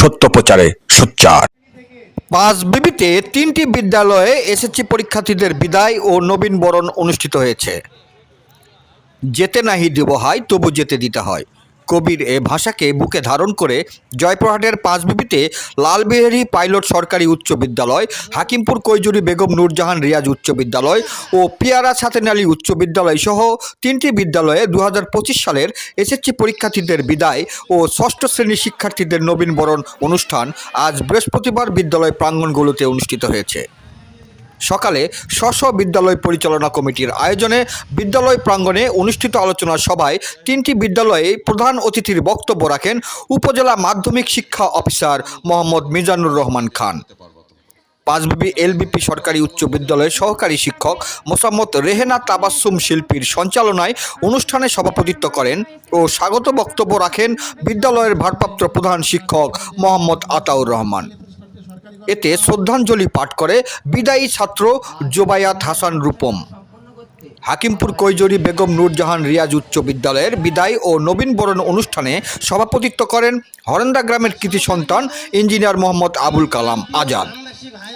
সত্য প্রচারে সোচ্চার। পাঁচ বিবিতে তিনটি বিদ্যালয়ে এসএসসি পরীক্ষার্থীদের বিদায় ও নবীন বরণ অনুষ্ঠিত হয়েছে। যেতে নাহি দেব হয় তবু যেতে দিতে হয়। কবির এ ভাষাকে বুকে ধারণ করে জয়পুরহাটের পাঁচবিবিতে লালবিহারী পাইলট সরকারি উচ্চ বিদ্যালয়, হাকিমপুর কৈজুরি বেগম নূরজাহান রিয়াজ উচ্চ বিদ্যালয় ও পিয়ারা ছাতেন আলী উচ্চ বিদ্যালয় সহ তিনটি বিদ্যালয়ে দু হাজার পঁচিশ সালের এসএসসি পরীক্ষার্থীদের বিদায় ও ষষ্ঠ শ্রেণির শিক্ষার্থীদের নবীনবরণ অনুষ্ঠান আজ বৃহস্পতিবার বিদ্যালয় প্রাঙ্গণগুলোতে অনুষ্ঠিত হয়েছে। সকালে স্ব বিদ্যালয় পরিচালনা কমিটির আয়োজনে বিদ্যালয় প্রাঙ্গণে অনুষ্ঠিত আলোচনা সভায় তিনটি বিদ্যালয়ে প্রধান অতিথির বক্তব্য রাখেন উপজেলা মাধ্যমিক শিক্ষা অফিসার মোহাম্মদ মিজানুর রহমান খান। পাঁচবিবি এলবিপি সরকারি উচ্চ বিদ্যালয়ের সহকারী শিক্ষক মোসাম্মদ রেহেনা তাবাসুম শিল্পীর সঞ্চালনায় অনুষ্ঠানে সভাপতিত্ব করেন ও স্বাগত বক্তব্য রাখেন বিদ্যালয়ের ভারপ্রাপ্ত প্রধান শিক্ষক মোহাম্মদ আতাউর রহমান। এতে শ্রদ্ধাঞ্জলি পাঠ করে বিদায়ী ছাত্র জোবায়াত হাসান রূপম। হাকিমপুর কৈজরি বেগম নূরজাহান রিয়াজ উচ্চ বিদ্যালয়ের বিদায় ও নবীন বরণ অনুষ্ঠানে সভাপতিত্ব করেন হরেন্দা গ্রামের কৃতি সন্তান ইঞ্জিনিয়ার মোহাম্মদ আবুল কালাম আজাদ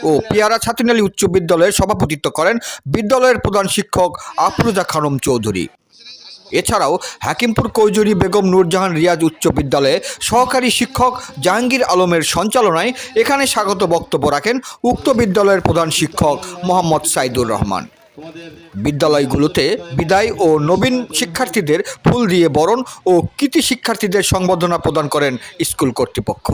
ও পিয়ারা ছাতিনালী উচ্চ বিদ্যালয়ের সভাপতিত্ব করেন বিদ্যালয়ের প্রধান শিক্ষক আফরুজা খানম চৌধুরী। এছাড়াও হাকিমপুর কৈজুরি বেগম নূরজাহান রিয়াজ উচ্চ বিদ্যালয়ে সহকারী শিক্ষক জাহাঙ্গীর আলমের সঞ্চালনায় এখানে স্বাগত বক্তব্য রাখেন উক্ত বিদ্যালয়ের প্রধান শিক্ষক মোহাম্মদ সাইদুর রহমান। বিদ্যালয়গুলোতে বিদায় ও নবীন শিক্ষার্থীদের ফুল দিয়ে বরণ ও কৃতি শিক্ষার্থীদের সংবর্ধনা প্রদান করেন স্কুল কর্তৃপক্ষ।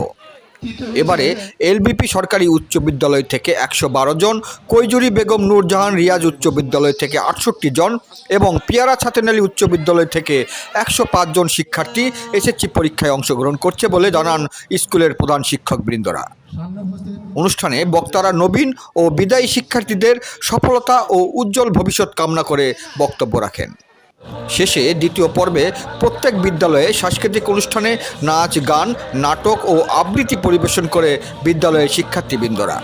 এবারে এলবিপি সরকারি উচ্চ বিদ্যালয় থেকে একশো বারো জন, কৈজুরি বেগম নূরজাহান রিয়াজ উচ্চ বিদ্যালয় থেকে আটষট্টি জন এবং পিয়ারা ছাতেনালী উচ্চ বিদ্যালয় থেকে একশো পাঁচ জন শিক্ষার্থী এসএসসি পরীক্ষায় অংশগ্রহণ করছে বলে জানান স্কুলের প্রধান শিক্ষকবৃন্দরা। অনুষ্ঠানে বক্তারা নবীন ও বিদায়ী শিক্ষার্থীদের সফলতা ও উজ্জ্বল ভবিষ্যৎ কামনা করে বক্তব্য রাখেন। শেষে দ্বিতীয় পর্বে প্রত্যেক বিদ্যালয়ে সাংস্কৃতিক অনুষ্ঠানে নাচ, গান, নাটক ও আবৃত্তি পরিবেশন করে বিদ্যালয়ের শিক্ষার্থীবৃন্দরা।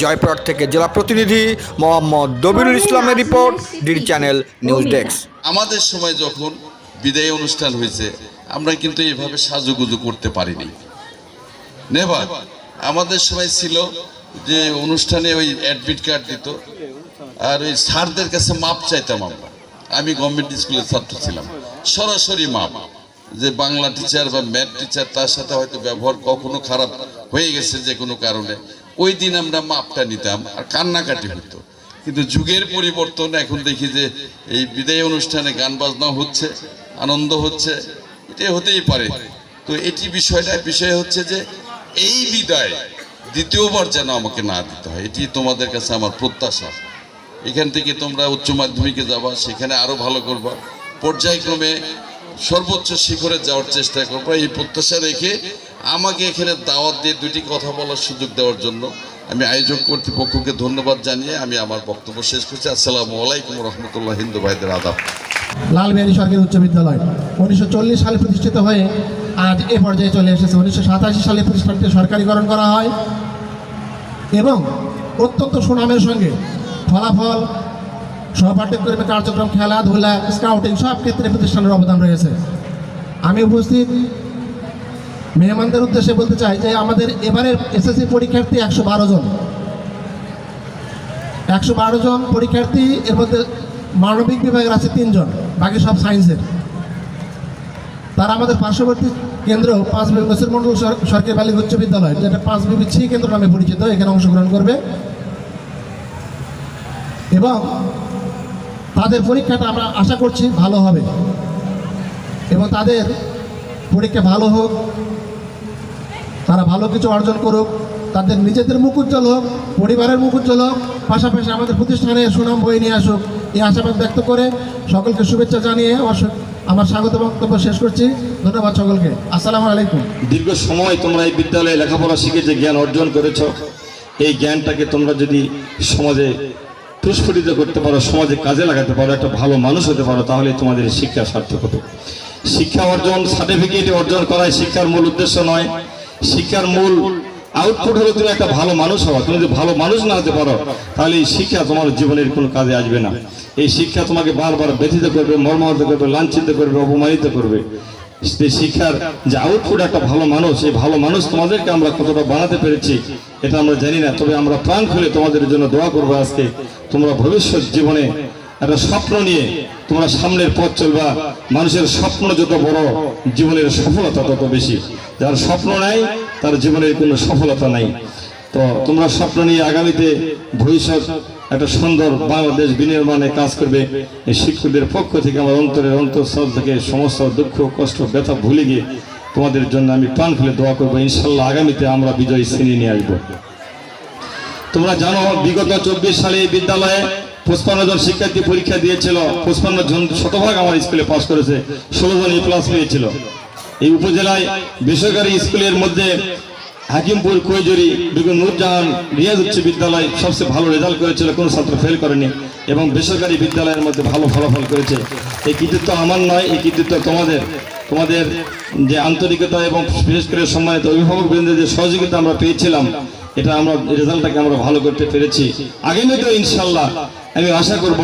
জয়পুরহাট থেকে জেলা প্রতিনিধি মোহাম্মদ দবিরুল ইসলামের report, DD channel news desk. আমাদের সময় যখন বিদায় অনুষ্ঠান হয়েছে, আমরা কিন্তু এইভাবে সাজুগুজু করতে পারিনি। নেভার, আমাদের সময় ছিল যে অনুষ্ঠানে ওই অ্যাডমিট কার্ড দিত, আর ওই স্যারদের কাছে মাপ চাইতাম আমরা। আমি গভর্নমেন্ট স্কুলের ছাত্র ছিলাম। সরাসরি মাপ, যে বাংলা টিচার বা ম্যাথ টিচার তার সাথে হয়তো ব্যবহার কখনো খারাপ হয়ে গেছে যে কোনো কারণে। ওই দিন আমরা মাপটা নিতাম আর কান্নাকাটি হতো। কিন্তু যুগের পরিবর্তন, এখন দেখি যে এই বিদায় অনুষ্ঠানে গান বাজনা হচ্ছে, আনন্দ হচ্ছে, এটা হতেই পারে। তো এটি বিষয়টা, বিষয় হচ্ছে যে এই বিদায় দ্বিতীয়বার যেন আমাকে না দিতে হয়, এটি তোমাদের কাছে আমার প্রত্যাশা। এখান থেকে তোমরা উচ্চ মাধ্যমিকে যাবা, সেখানে আরও ভালো করবা। পর্যায়ক্রমে সর্বোচ্চ শিখরে যাওয়ার চেষ্টা করবা। এই প্রত্যাশা রেখে আমাকে এখানে দাওয়াত দিয়ে দুটি কথা বলার সুযোগ দেওয়ার জন্য আমি আয়োজক কর্তৃপক্ষকে ধন্যবাদ জানিয়ে আমি আমার বক্তব্য শেষ করছি। আসসালামু আলাইকুম রহমতুল্লাহ, হিন্দু ভাইদের আদাব। লালবিহারী সরকারি উচ্চ বিদ্যালয়, উনিশশো চল্লিশ সালে প্রতিষ্ঠিত হয়ে আজ এ পর্যায়ে চলে এসেছে। উনিশশো সাতাশি সালে প্রতিষ্ঠানটি সরকারিকরণ করা হয় এবং অত্যন্ত সুনামের সঙ্গে ফলাফল সহপাঠ্যক্রমে কার্যক্রম, খেলাধুলা স্কাউটিং সব ক্ষেত্রে প্রতিষ্ঠানের অবদান রয়েছে। আমি উপস্থিত মেহমানদের উদ্দেশ্যে বলতে চাই যে আমাদের এবারের এসএসসি পরীক্ষার্থী একশো বারো জন। একশো বারো জন পরীক্ষার্থী, এর মধ্যে মানবিক বিভাগের আছে তিনজন, বাকি সব সায়েন্সের। তারা আমাদের পার্শ্ববর্তী কেন্দ্র পাঁচ নসির মন্ডল সরকারি বালিকা উচ্চ বিদ্যালয়, যেটা পাঁচ বিবি ছি কেন্দ্র নামে পরিচিত, এখানে অংশগ্রহণ করবে। এবং তাদের পরীক্ষাটা আমরা আশা করছি ভালো হবে। এবং তাদের পরীক্ষা ভালো হোক, তারা ভালো কিছু অর্জন করুক, তাদের নিজেদের মুখ উজ্জ্বল হোক, পরিবারের মুখ উজ্জ্বল হোক, পাশাপাশি আমাদের প্রতিষ্ঠানে সুনাম বয়ে নিয়ে আসুক এই আশাবাদ ব্যক্ত করে সকলকে শুভেচ্ছা জানিয়ে আমার আমার স্বাগত বক্তব্য শেষ করছি। ধন্যবাদ সকলকে। আসসালামু আলাইকুম। দীর্ঘ সময় তোমরা এই বিদ্যালয়ে লেখাপড়া শিখে যে জ্ঞান অর্জন করেছ, এই জ্ঞানটাকে তোমরা যদি সমাজে প্রস্ফুটিত করতে পারো, সমাজে কাজে লাগাতে পারো, একটা ভালো মানুষ হতে পারো তাহলে তোমাদের শিক্ষা সার্থক হবে। শিক্ষা অর্জন সার্টিফিকেট অর্জন করাই শিক্ষার মূল উদ্দেশ্য নয়। শিক্ষার মূল আউটপুট হলো তুমি একটা ভালো মানুষ হওয়া। তুমি যদি ভালো মানুষ না হতে পারো তাহলে এই শিক্ষা তোমার জীবনের কোনো কাজে আসবে না। এই শিক্ষা তোমাকে বারবার ব্যথিত করবে, মর্মাহত করবে, লাঞ্ছিত করবে, অপমানিত করবে। শিক্ষার যে আউটপুট একটা ভালো মানুষ, এই ভালো মানুষ তোমাদেরকে আমরা কতটা বানাতে পেরেছি, এটা আমরা জানি না। তবে আমরা প্রাণ খুলে তোমাদের জন্য দোয়া করব আজকে। তোমরা ভবিষ্যৎ জীবনে একটা স্বপ্ন নিয়ে তোমরা সামনের পথ চলবা। মানুষের স্বপ্ন যত বড়, জীবনের সফলতা তত বেশি। যার স্বপ্ন নাই, তার জীবনের কোনো সফলতা নাই। তো তোমরা স্বপ্ন নিয়ে আগামীতে ভবিষ্যৎ একটা সুন্দর বাংলাদেশ বিনির্মাণে কাজ করবে। এই শিক্ষকদের পক্ষ থেকে আমার অন্তরের অন্তঃস্থল থেকে সমস্ত দুঃখ, কষ্ট, ব্যথা ভুলে গিয়ে তোমাদের জন্য আমি প্রাণ খুলে দোয়া করব। ইনশাল্লাহ আগামীতে আমরা বিজয় শ্রেণি নিয়ে আসব। তোমরা জানো, বিগত চব্বিশ সালে এই বিদ্যালয়ে পঁচপান্ন জন শিক্ষার্থী পরীক্ষা দিয়েছিল। পঁচপান্ন জন শতভাগ আমার স্কুলে পাস করেছে। ষোলো জন এ প্লাস পেয়েছিল এই উপজেলায় বেসরকারি স্কুলের মধ্যে হাকিমপুর কৈজুরি বেগুন নুরজাহান রিয়াজ উচ্চ বিদ্যালয় সবচেয়ে ভালো রেজাল্ট করেছিল, কোনো ছাত্র ফেল করেনি এবং বেসরকারি বিদ্যালয়ের মধ্যে ভালো ফলাফল করেছে। এই কৃতিত্ব আমার নয়, এই কৃতিত্ব তোমাদের। তোমাদের যে আন্তরিকতা এবং বিশেষ করে সম্মানিত অভিভাবক বৃন্দের যে সহযোগিতা আমরা পেয়েছিলাম, এটা আমরা রেজাল্টটাকে আমরা ভালো করতে পেরেছি। আগামীতেও ইনশাল্লাহ আমি আশা করব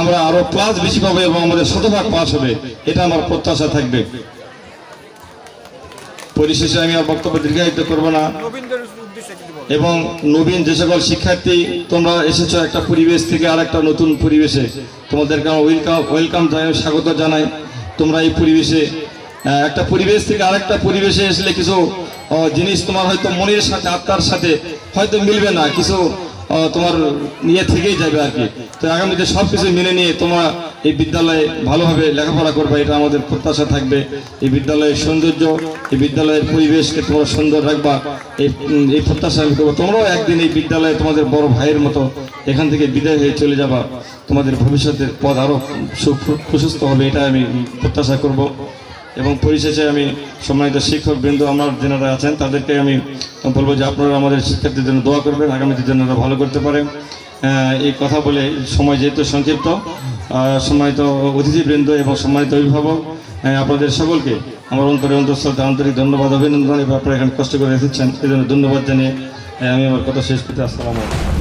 আমরা আরও ক্লাস বেশি পাবো এবং আমাদের শতভাগ পাস হবে, এটা আমার প্রত্যাশা থাকবে। পরিশেষে আমি আর বক্তব্য দীর্ঘায়িত করব না। এবং নবীন যে সকল শিক্ষার্থী তোমরা এসেছ একটা পরিবেশ থেকে আর একটা নতুন পরিবেশে। তোমাদেরকে আমার ওয়েলকাম ওয়েলকাম জানাই স্বাগত জানাই। তোমরা এই পরিবেশে একটা পরিবেশ থেকে আরেকটা পরিবেশে আসলে কিছু জিনিস তোমার হয়তো মনের সাথে আত্মার সাথে হয়তো মিলবে না। কিছু তোমার ইয়ে থেকেই যাবে আর কি। তো আগামীতে সব কিছু মেনে নিয়ে তোমরা এই বিদ্যালয়ে ভালোভাবে লেখাপড়া করবে, এটা আমাদের প্রত্যাশা থাকবে। এই বিদ্যালয়ের সৌন্দর্য, এই বিদ্যালয়ের পরিবেশকে তোমরা সুন্দর রাখবা, এই এই প্রত্যাশা আমি করব। তোমরাও একদিন এই বিদ্যালয়ে তোমাদের বড় ভাইয়ের মতো এখান থেকে বিদায় হয়ে চলে যাবা। তোমাদের ভবিষ্যতের পথ আরও সুস্থ হবে এটা আমি প্রত্যাশা করব। এবং পরিশেষে আমি সম্মানিত শিক্ষক বৃন্দ আমার যেনারা আছেন তাদেরকে আমি বলব যে আপনারা আমাদের শিক্ষার্থীদের জন্য দোয়া করবেন আগামীতে যেন ওরা ভালো করতে পারে। আহ, এই কথা বলে সময় যেহেতু সংক্ষিপ্ত সম্মানিত অতিথিবৃন্দ এবং সম্মানিত অভিভাবক আপনাদের সকলকে আমার অন্তরে অন্তঃস্থলতে আন্তরিক ধন্যবাদ অভিনন্দন এবং আপনারা এখানে কষ্ট করে এসেছেন। এই জন্য ধন্যবাদ জানিয়ে আমি আমার কথা শেষ করতে আসসালাম আলাইকুম।